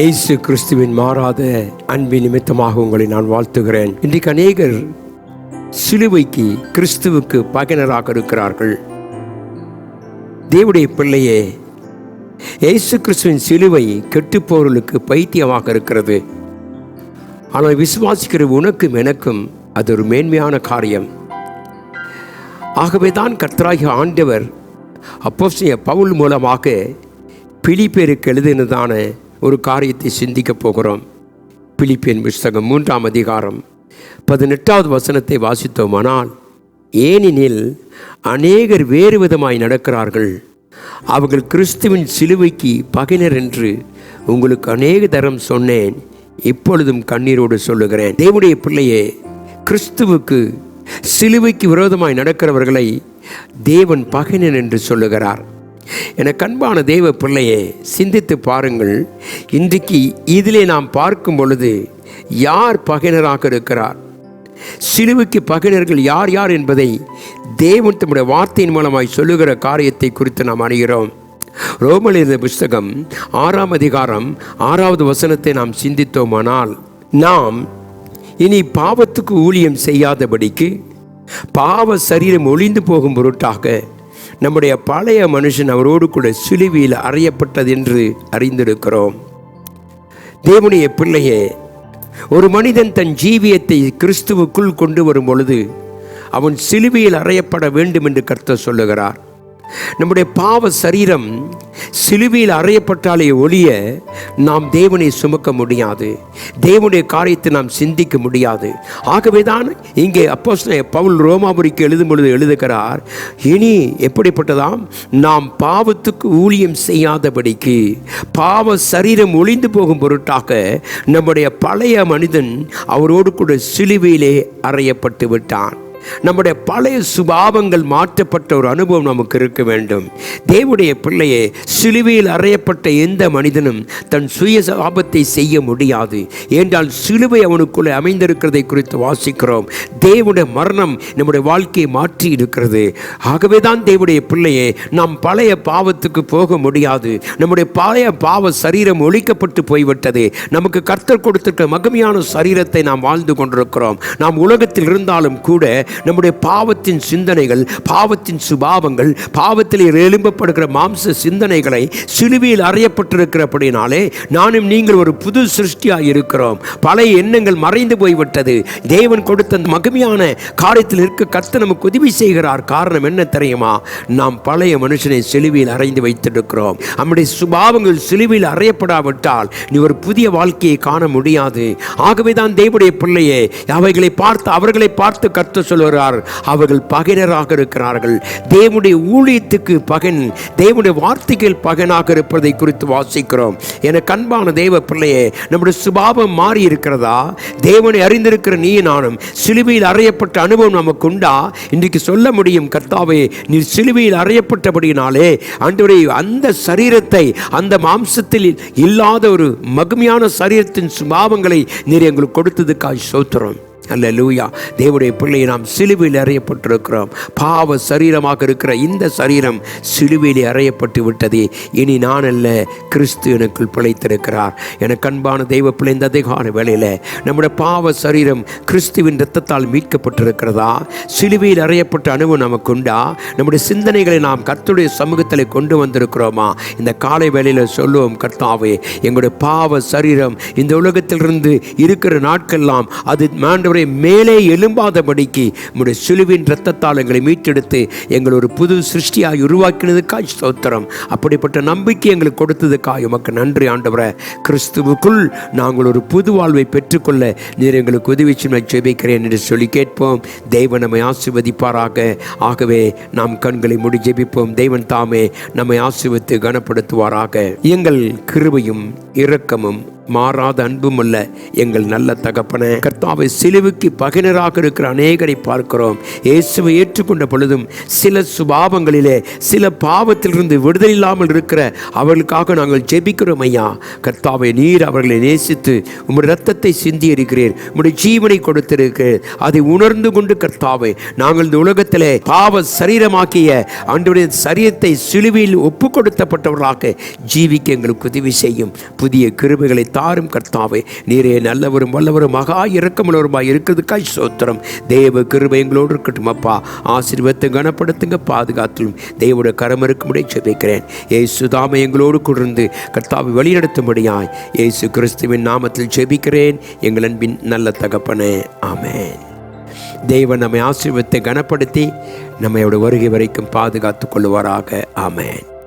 இயேசு கிறிஸ்துவின் மாறாத அன்பின் நிமித்தமாக உங்களை நான் வாழ்த்துகிறேன். இன்றைக்கு அநேகர் சிலுவைக்கு கிறிஸ்துவுக்கு பகைனராக இருக்கிறார்கள். தேவடைய பிள்ளையே இயேசு கிறிஸ்துவின் சிலுவை கெட்டுப்போர்களுக்கு பைத்தியமாக இருக்கிறது. ஆனால் விசுவாசிக்கிற உனக்கும் எனக்கும் அது ஒரு மேன்மையான காரியம். ஆகவே தான் கர்த்தராகிய ஆண்டவர் அப்போஸ்தலனாகிய பவுல் மூலமாக பிலிப்பேருக்கு எழுதினதான ஒரு காரியத்தை சிந்திக்கப் போகிறோம். பிலிப்பியன் புஸ்தகம் மூன்றாம் அதிகாரம் பதினெட்டாவது வசனத்தை வாசித்தோமானால் ஏனெனில் அநேகர் வேறு விதமாய் நடக்கிறார்கள். அவர்கள் கிறிஸ்துவின் சிலுவைக்கு பகைனர் என்று உங்களுக்கு அநேக தரம் சொன்னேன். இப்பொழுதும் கண்ணீரோடு சொல்லுகிறேன். தேவனுடைய பிள்ளையே கிறிஸ்துவுக்கு சிலுவைக்கு விரோதமாய் நடக்கிறவர்களை தேவன் பகைனன் என்று சொல்லுகிறார். என கண்பான தேவ பிள்ளையே சிந்தித்து பாருங்கள். இன்றைக்கு இதிலே நாம் பார்க்கும் பொழுது யார் பகைனராக இருக்கிறார்? சிலுவுக்கு பகைனர்கள் யார் யார் என்பதை தேவன் தம்முடைய வார்த்தையின் மூலமாய் சொல்லுகிற காரியத்தை குறித்து நாம் அறிகிறோம். ரோமலிருந்த புஸ்தகம் ஆறாம் அதிகாரம் ஆறாவது வசனத்தை நாம் சிந்தித்தோமானால் நாம் இனி பாவத்துக்கு ஊழியம் செய்யாதபடிக்கு பாவ சரீரம் ஒளிந்து போகும் பொருட்டாக நம்முடைய பழைய மனுஷன் அவரோடு கூட சிலுவியில் அறையப்பட்டது என்று அறிந்திருக்கிறோம். தேவனுடைய பிள்ளையே ஒரு மனிதன் தன் ஜீவியத்தை கிறிஸ்துவுக்குள் கொண்டு வரும் பொழுது அவன் சிலுவையில் அறையப்பட வேண்டும் என்று கர்த்தர் சொல்லுகிறார். நம்முடைய பாவ சரீரம் சிலுவையில் அறையப்பட்டாலே ஒழிய நாம் தேவனை சுமக்க முடியாது. தேவனுடைய காரியத்தை நாம் சிந்திக்க முடியாது. ஆகவே தான் இங்கே அப்போ பவுல் ரோமாபுரிக்கு எழுதும் பொழுது எழுதுகிறார் இனி எப்படிப்பட்டதாம்? நாம் பாவத்துக்கு ஊழியம் செய்யாதபடிக்கு பாவ சரீரம் ஒளிந்து போகும் பொருட்டாக நம்முடைய பழைய மனிதன் அவரோடு கூட சிலுவையிலே அறையப்பட்டு விட்டான். நம்முடைய பழைய சுபாவங்கள் மாற்றப்பட்ட ஒரு அனுபவம் நமக்கு இருக்க வேண்டும். தேவனுடைய பிள்ளையே சிலுவையில் அறையப்பட்ட எந்த மனிதனும் தன் சுய சாபத்தை செய்ய முடியாது. ஏன்றால் சிலுவை அவனுக்குள்ளே அமைந்திருக்கிறதை குறித்து வாசிக்கிறோம். தேவனுடைய மரணம் நம்முடைய வாழ்க்கையை மாற்றி இருக்கிறது. ஆகவே தான் தேவனுடைய பிள்ளையே நாம் பழைய பாவத்துக்கு போக முடியாது. நம்முடைய பழைய பாவ சரீரம் ஒழிக்கப்பட்டு போய்விட்டது. நமக்கு கர்த்தர் கொடுத்திருக்கிற மகிமையான சரீரத்தை நாம் வாழ்ந்து கொண்டிருக்கிறோம். நாம் உலகத்தில் இருந்தாலும் கூட நம்முடைய பாவத்தின் சிந்தனைகள் பாவத்தின் சுபாவங்கள் பாவத்தில் எழும்பப்படுகிற மாம்ச சிந்தனைகளை சிலுவையில் அறியப்பட்டிருக்கிறபடினாலே நானும் நீங்கள் ஒரு புது சிருஷ்டியாக இருக்கிறோம். பழைய எண்ணங்கள் மறைந்து போய்விட்டது. தேவன் கொடுத்த அந்த மகிமையான காரியத்தில் இருக்க கர்த்தர் நமக்கு உதவி செய்கிறார். காரணம் என்ன தெரியுமா? நாம் பழைய மனுஷனை சிலுவையில் அறைந்து வைத்திருக்கிறோம். நம்முடைய சுபாவங்கள் சிலுவையில் அறையப்படாவிட்டால் நீ ஒரு புதிய வாழ்க்கையை காண முடியாது. ஆகவே தான் தேவனுடைய பிள்ளையே அவைகளை பார்த்து அவர்களை பார்த்து கர்த்தர் சொல்கிறார் அவர்கள் பகைனராக இருக்கிறார்கள். தேவனுடைய ஊழியத்துக்கு பகன் தேவனுடைய வார்த்தைகள் பகனாக இருப்பதை குறித்து வாசிக்கிறோம். என கண்பான தேவ பிள்ளையே நம்முடைய சுபாவம் மாறி இருக்கிறதா? தேவனை அறிந்திருக்கிற நீ நானும் சிலுவையில் அறையப்பட்ட அனுபவம் நமக்கு உண்டா இன்றைக்கு சொல்ல முடியும் கர்த்தாவே நீ சிலுவையில் அறையப்பட்டபடியினாலே ஆண்டவரே அந்த சரீரத்தை அந்த மாம்சத்தில் இல்லாத ஒரு மகிமையான சரீரத்தின் சுபாவங்களை நீர் எங்களுக்கு கொடுத்ததுக்காய் சோத்திரம். அல்ல லூயா தேவனுடைய பிள்ளையை நாம் சிலுவையில் அறையப்பட்டிருக்கிறோம். பாவ சரீரமாக இருக்கிற இந்த சரீரம் சிலுவையில் அறையப்பட்டு விட்டதே. இனி நான் அல்ல கிறிஸ்து எனக்குள் பிழைத்திருக்கிறார். எனக்கு அன்பான தெய்வ பிள்ளை இந்த அதிகான வேலையில் நம்முடைய பாவ சரீரம் கிறிஸ்துவின் இரத்தத்தால் மீட்கப்பட்டிருக்கிறதா? சிலுவையில் அறையப்பட்ட அனுபவம் நமக்கு உண்டா நம்முடைய சிந்தனைகளை நாம் கர்த்துடைய சமூகத்தில் கொண்டு வந்திருக்கிறோமா? இந்த காலை வேளையில் சொல்லுவோம் கர்த்தாவே எங்களுடைய பாவ சரீரம் இந்த உலகத்திலிருந்து இருக்கிற நாட்கள்லாம் அது மாண்டவரை மேலே எழும்பாதபடிக்கு உம்முடைய சிலுவின் இரத்தத்தால் எங்களை மீட்டெடுத்து எங்கள் ஒரு புது சிருஷ்டியாக உருவாக்கினதுக்காய் ஸ்தோத்திரம். அப்படிப்பட்ட நம்பிக்கை எங்களுக்கு கொடுத்ததுக்காக உமக்கு நன்றி ஆண்டவரை. கிறிஸ்துவுக்குள் நாங்கள் ஒரு புது வாழ்வை பெற்றுக்கொள்ள நீர் எங்களுக்கு உதவி சின்ன ஜெபிக்கிறேன் என்று சொல்லி கேட்போம். தெய்வன் நம்மை ஆசிர்வதிப்பாராக. ஆகவே நாம் கண்களை முடி ஜெபிப்போம். தெய்வன் தாமே நம்மை ஆசிர்வித்து கனப்படுத்துவாராக. எங்கள் கிருபையும் இரக்கமும் மாறாத அன்பும் அல்ல. எங்கள் நல்ல தகப்பன கர்த்தாவை சிலுவுக்கு பகினராக இருக்கிற அநேகரை பார்க்கிறோம். இயேசுவை ஏற்றுக்கொண்ட பொழுதும் சில சுபாவங்களிலே சில பாவத்திலிருந்து விடுதல் இல்லாமல் இருக்கிற அவர்களுக்காக நாங்கள் ஜெபிக்கிறோம் ஐயா. கர்த்தாவை நீர் அவர்களை நேசித்து உம்முடைய ரத்தத்தை சிந்தி இருக்கிறீர் உம்முடைய ஜீவனை கொடுத்திருக்கிறீர். அதை உணர்ந்து கொண்டு கர்த்தாவை நாங்கள் இந்த உலகத்திலே பாவ சரீரமாக்கிய ஆண்டுடைய சரீரத்தை சிலுவையில் ஒப்பு கொடுத்தப்பட்டவர்களாக ஜீவிக்க எங்களுக்கு உதவி செய்யும். புதிய கிருபைகளை தாரும் கர்த்தாவே நீரே நல்லவரும் வல்லவரும் மகா இறக்கமுள்ளவருமாய் இருக்கிறதுக்காய் சோத்திரம். தேவ கிருபை எங்களோடு இருக்கட்டும் அப்பா. ஆசீர்வத்தை கனப்படுத்துங்க பாதுகாத்திலும் தேவோட கரம் இருக்கும்படி ஜெபிக்கிறேன். ஏசு தாமை எங்களோடு கொண்டு கர்த்தாவை வழிநடத்தும்படியாய் ஏசு கிறிஸ்துவின் நாமத்தில் ஜெபிக்கிறேன். எங்கள் அன்பின் நல்ல தகப்பனே. ஆமேன். தேவன் நம்மை ஆசீர்வத்தை கனப்படுத்தி நம்மையோட வருகை வரைக்கும் பாதுகாத்துக் கொள்வாராக ஆமேன்.